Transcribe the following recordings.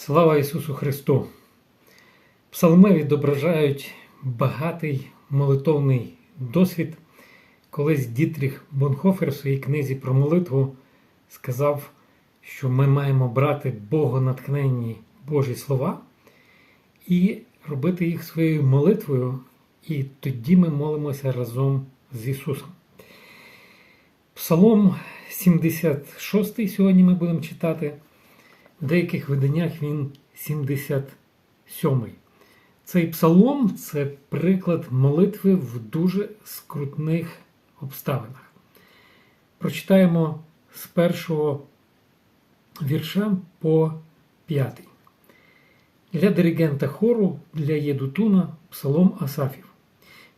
Слава Ісусу Христу! Псалми відображають багатий молитовний досвід. Колись Дітріх Бонхофер в своїй книзі про молитву сказав, що ми маємо брати богонатхненні Божі слова і робити їх своєю молитвою, і тоді ми молимося разом з Ісусом. Псалом 76 сьогодні ми будемо читати. В деяких виданнях він 77-й. Цей псалом це приклад молитви в дуже скрутних обставинах. Прочитаємо з першого вірша по п'ятий. Для диригента хору, для Єдутуна псалом Асафів.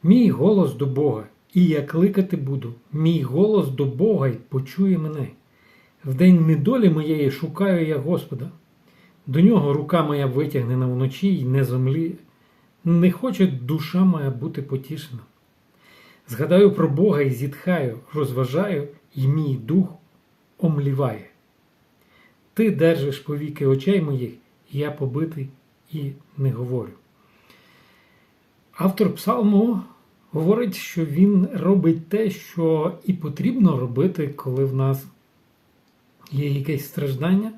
Мій голос до Бога, і я кликати буду, мій голос до Бога й почує мене. В день недолі моєї шукаю я Господа. До нього рука моя витягнена вночі й не землі. Не хоче душа моя бути потішена. Згадаю про Бога і зітхаю, розважаю, і мій дух омліває. Ти держиш повіки очей моїх, і я побитий і не говорю. Автор псалму говорить, що він робить те, що і потрібно робити, коли в нас є якесь страждання,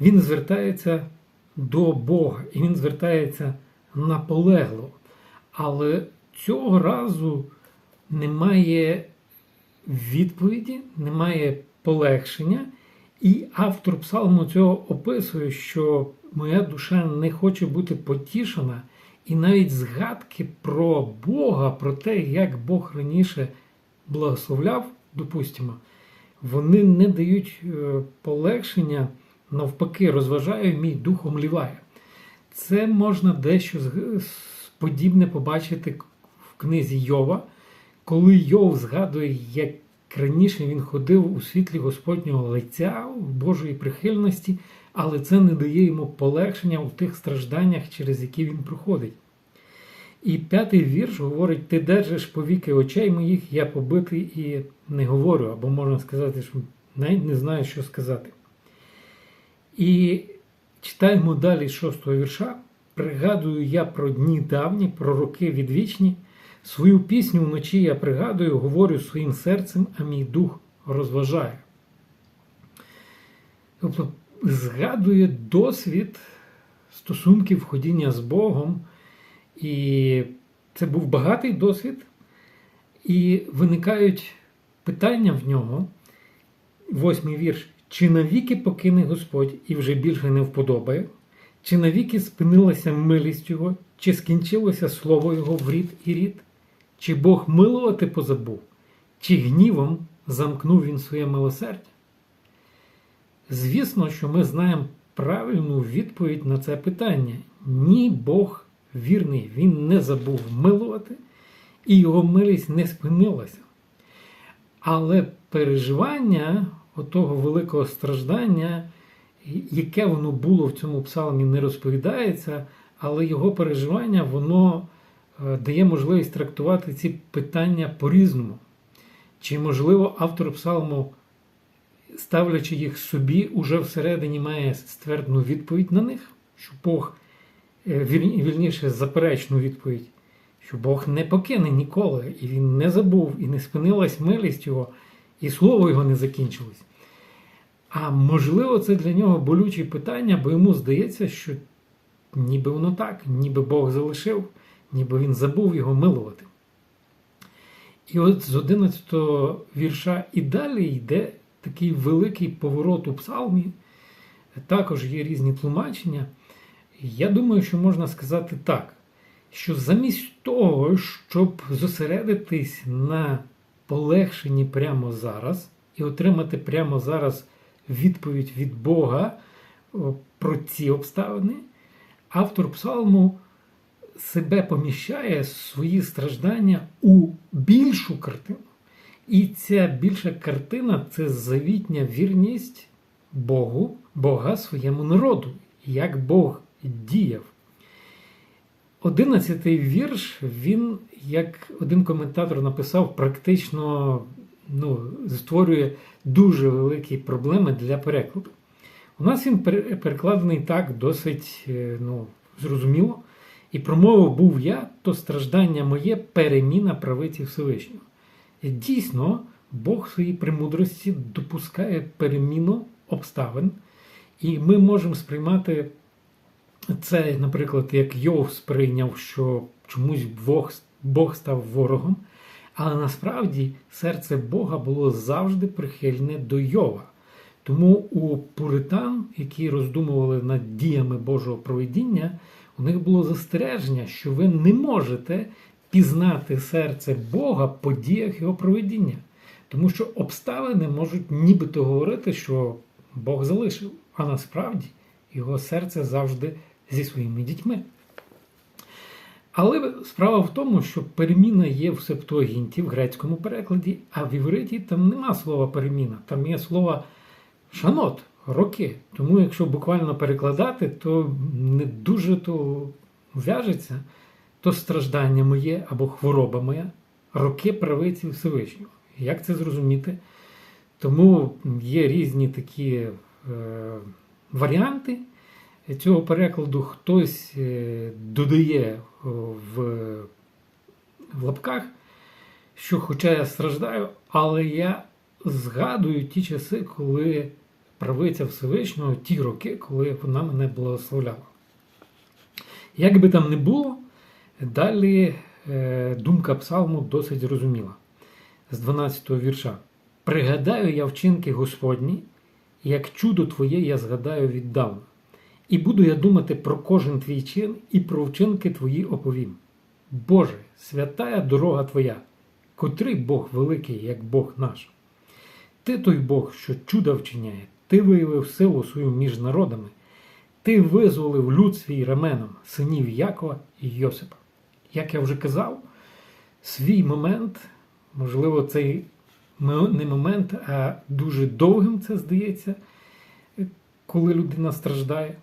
він звертається до Бога і він звертається наполегло. Але цього разу немає відповіді, немає полегшення, і автор псалму цього описує, що моя душа не хоче бути потішена, і навіть згадки про Бога, про те, як Бог раніше благословляв, допустимо, вони не дають е, полегшення, навпаки, розважаю, мій дух омліває. Це можна дещо подібне побачити в книзі Йова, коли Йов згадує, як раніше він ходив у світлі Господнього лиця, в Божої прихильності, але це не дає йому полегшення у тих стражданнях, через які він проходить. І п'ятий вірш говорить: Ти держиш повіки очей моїх, я побитий і не говорю, або можна сказати, що навіть не знаю, що сказати. І читаємо далі шостого вірша. Пригадую я про дні давні, про роки відвічні. Свою пісню вночі я пригадую, говорю своїм серцем, а мій дух розважає. Тобто згадує досвід стосунків ходіння з Богом. І це був багатий досвід, і виникають питання в нього. Восьмий вірш. Чи навіки покине Господь і вже більше не вподобає? Чи навіки спинилася милість Його, чи скінчилося слово Його в рід і рід? Чи Бог милувати позабув, чи гнівом замкнув Він своє милосердя? Звісно, що ми знаємо правильну відповідь на це питання. Ні, Бог вірний, він не забув милувати, і його милість не спинилася. Але переживання отого великого страждання, яке воно було в цьому псалмі, не розповідається, але його переживання воно е, дає можливість трактувати ці питання по-різному. Чи, можливо, автор псалму, ставлячи їх собі, уже всередині має ствердну відповідь на них, що Бог вільніше заперечну відповідь, що Бог не покине ніколи, і він не забув, і не спинилась милість його, і слово його не закінчилось. А можливо, це для нього болючі питання, бо йому здається, що ніби воно так, ніби Бог залишив, ніби він забув його милувати. І от з 11 вірша і далі йде такий великий поворот у псалмі. Також є різні тлумачення. Я думаю, що можна сказати так, що замість того, щоб зосередитись на полегшенні прямо зараз і отримати прямо зараз відповідь від Бога про ці обставини, автор псалму себе поміщає свої страждання у більшу картину. І ця більша картина це завітня вірність Богу, Бога своєму народу. Як Бог діяв. Одинадцятий вірш, він, як один коментатор написав, практично ну, створює дуже великі проблеми для перекладу. У нас він перекладений так досить е, ну, зрозуміло. І промовив був я, то страждання моє переміна правиці Всевишнього. Дійсно, Бог в своїй премудрості допускає переміну обставин, і ми можемо сприймати це, наприклад, як Йов сприйняв, що чомусь Бог, Бог став ворогом, але насправді серце Бога було завжди прихильне до Йова. Тому у пуритан, які роздумували над діями Божого провидіння, у них було застереження, що ви не можете пізнати серце Бога по діях його провидіння. Тому що обставини можуть нібито говорити, що Бог залишив, а насправді його серце завжди зі своїми дітьми. Але справа в тому, що переміна є в Септуагінті в грецькому перекладі, а в івриті там нема слова переміна, там є слово шанот, роки. Тому якщо буквально перекладати, то не дуже то в'яжеться, то страждання моє або хвороба моя, роки правиці Всевишнього. Як це зрозуміти? Тому є різні такі е, варіанти цього перекладу. Хтось е, додає в, в лапках, що хоча я страждаю, але я згадую ті часи, коли правиця Всевишнього, ті роки, коли вона мене благословляла. Як би там не було, далі е, думка псалму досить зрозуміла. З 12 го вірша. Пригадаю я вчинки Господні, як чудо Твоє я згадаю віддавна. І буду я думати про кожен твій чин і про вчинки Твої оповім. Боже, святая дорога Твоя, котрий Бог великий, як Бог наш. Ти той Бог, що чуда вчиняє, ти виявив силу свою між народами, ти визволив люд свій раменом, синів Якова і Йосипа. Як я вже казав, свій момент, можливо, цей не момент, а дуже довгим це здається, коли людина страждає.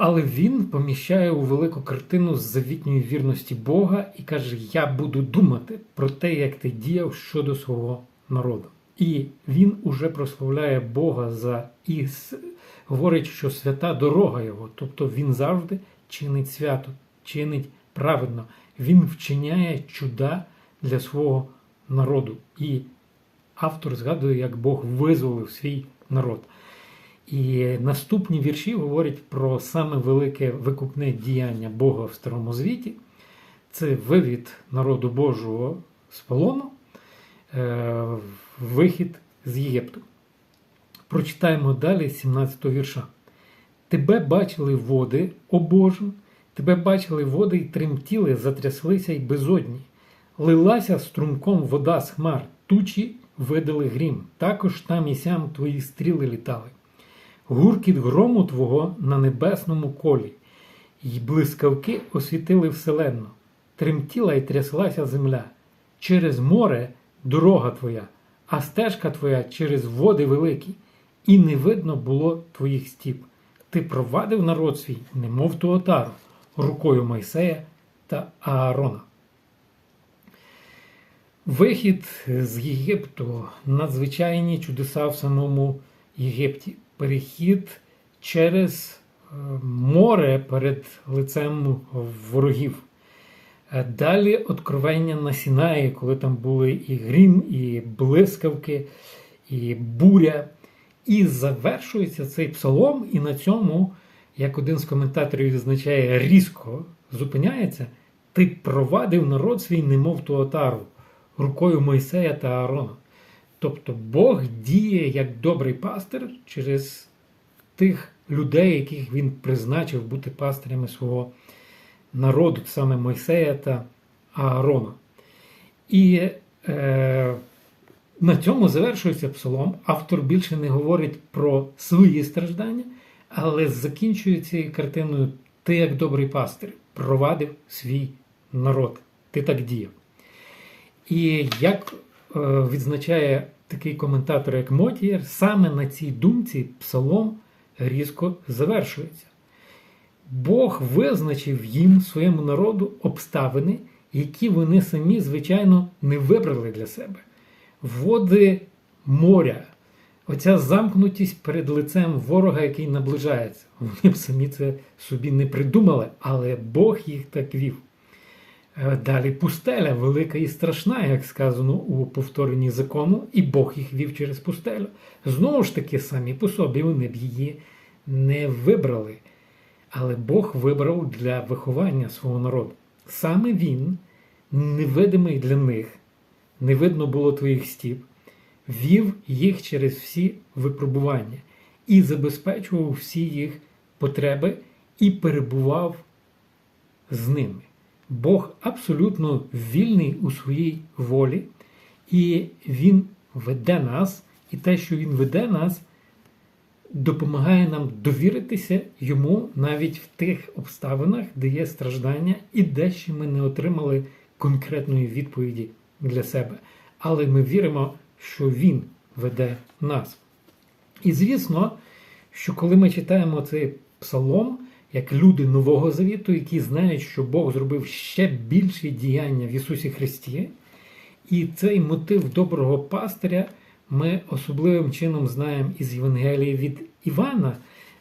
Але він поміщає у велику картину з завітньої вірності Бога і каже: Я буду думати про те, як ти діяв щодо свого народу. І він уже прославляє Бога за і говорить, що свята дорога його, тобто він завжди чинить свято, чинить праведно. Він вчиняє чуда для свого народу. І автор згадує, як Бог визволив свій народ. І наступні вірші говорять про саме велике викупне діяння Бога в Старому Звіті. Це вивід народу Божого з полону, вихід з Єгипту. Прочитаємо далі 17 го вірша. Тебе бачили води, о Боже, тебе бачили води й тремтіли, затряслися й безодні. Лилася струмком вода з хмар, тучі видали грім, також там і сям твої стріли літали. Гуркіт грому твого на небесному колі, й блискавки освітили вселенну, тремтіла й тряслася земля. Через море дорога твоя, а стежка твоя через води великі, і не видно було твоїх стіп. Ти провадив народ свій, немов ту отару, рукою Мойсея та Аарона. Вихід з Єгипту надзвичайні чудеса в самому Єгипті. Перехід через море перед лицем ворогів. Далі откровення на Сінаї, коли там були і грім, і блискавки, і буря. І завершується цей псалом, і на цьому, як один з коментаторів відзначає, різко зупиняється: ти провадив народ свій, немов ту отару, рукою Мойсея та Аарона. Тобто Бог діє як добрий пастир через тих людей, яких він призначив бути пастирями свого народу, саме Мойсея та Аарона. І е, на цьому завершується псалом. Автор більше не говорить про свої страждання, але закінчує цією картиною Ти, як добрий пастир, провадив свій народ. Ти так діяв. І як відзначає такий коментатор, як Мотієр, саме на цій думці псалом різко завершується. Бог визначив їм, своєму народу, обставини, які вони самі, звичайно, не вибрали для себе. Води моря, Оця замкнутість перед лицем ворога, який наближається. Вони б самі це собі не придумали, але Бог їх так вів. Е, Далі пустеля, велика і страшна, як сказано у повторенні закону, і Бог їх вів через пустелю. Знову ж таки, самі по собі вони б її не вибрали. Але Бог вибрав для виховання свого народу. Саме Він, невидимий для них, не видно було твоїх стіп, вів їх через всі випробування і забезпечував всі їх потреби і перебував з ними. Бог абсолютно вільний у своїй волі, і Він веде нас, і те, що Він веде нас, допомагає нам довіритися йому навіть в тих обставинах, де є страждання, і де ще ми не отримали конкретної відповіді для себе. Але ми віримо, що Він веде нас. І звісно, що коли ми читаємо цей псалом, як люди Нового Завіту, які знають, що Бог зробив ще більші діяння в Ісусі Христі, і цей мотив доброго пастиря ми особливим чином знаємо із Євангелії від Івана,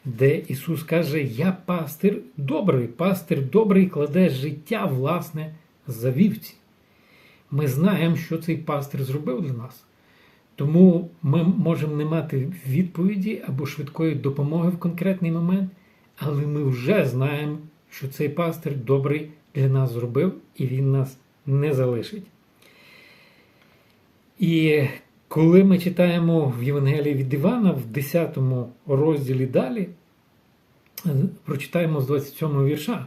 де Ісус каже: Я пастир добрий, пастир добрий кладе життя власне за вівці. Ми знаємо, що цей пастир зробив для нас. Тому ми можемо не мати відповіді або швидкої допомоги в конкретний момент, але ми вже знаємо, що цей пастир добрий для нас зробив і він нас не залишить. І коли ми читаємо в Євангелії від Івана в 10 розділі далі, прочитаємо з 27 вірша.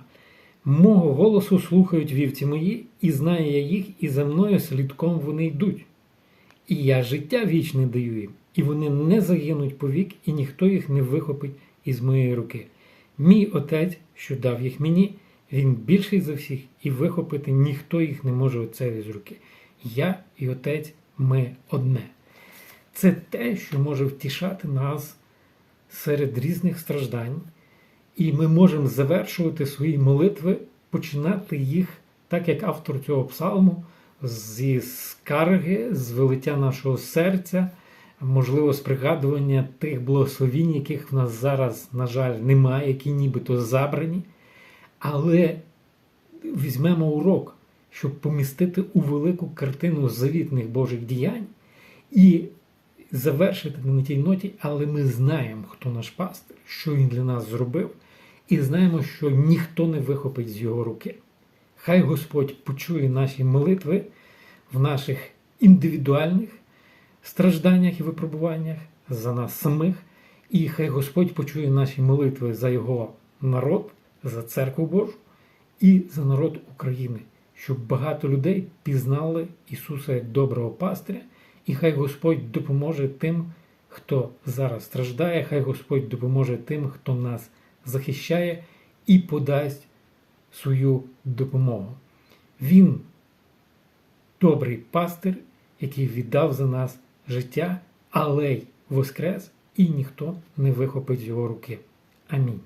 Мого голосу слухають вівці мої, і знаю я їх, і за мною слідком вони йдуть. І я життя вічне даю їм, і вони не загинуть повік, і ніхто їх не вихопить із моєї руки. Мій отець, що дав їх мені, він більший за всіх, і вихопити ніхто їх не може отцеві з руки. Я і отець ми одне. Це те, що може втішати нас серед різних страждань, і ми можемо завершувати свої молитви, починати їх, так як автор цього псалму, зі скарги, з велиття нашого серця, можливо, з пригадування тих благословінь, яких в нас зараз, на жаль, немає, які нібито забрані. Але візьмемо урок, щоб помістити у велику картину завітних Божих діянь і завершити на тій ноті, але ми знаємо, хто наш пастир, що він для нас зробив, і знаємо, що ніхто не вихопить з його руки. Хай Господь почує наші молитви в наших індивідуальних стражданнях і випробуваннях за нас самих, і хай Господь почує наші молитви за Його народ, за церкву Божу і за народ України, щоб багато людей пізнали Ісуса як доброго пастиря, і хай Господь допоможе тим, хто зараз страждає, хай Господь допоможе тим, хто нас захищає і подасть свою допомогу. Він добрий пастир, який віддав за нас життя, але й воскрес, і ніхто не вихопить з його руки. Амінь.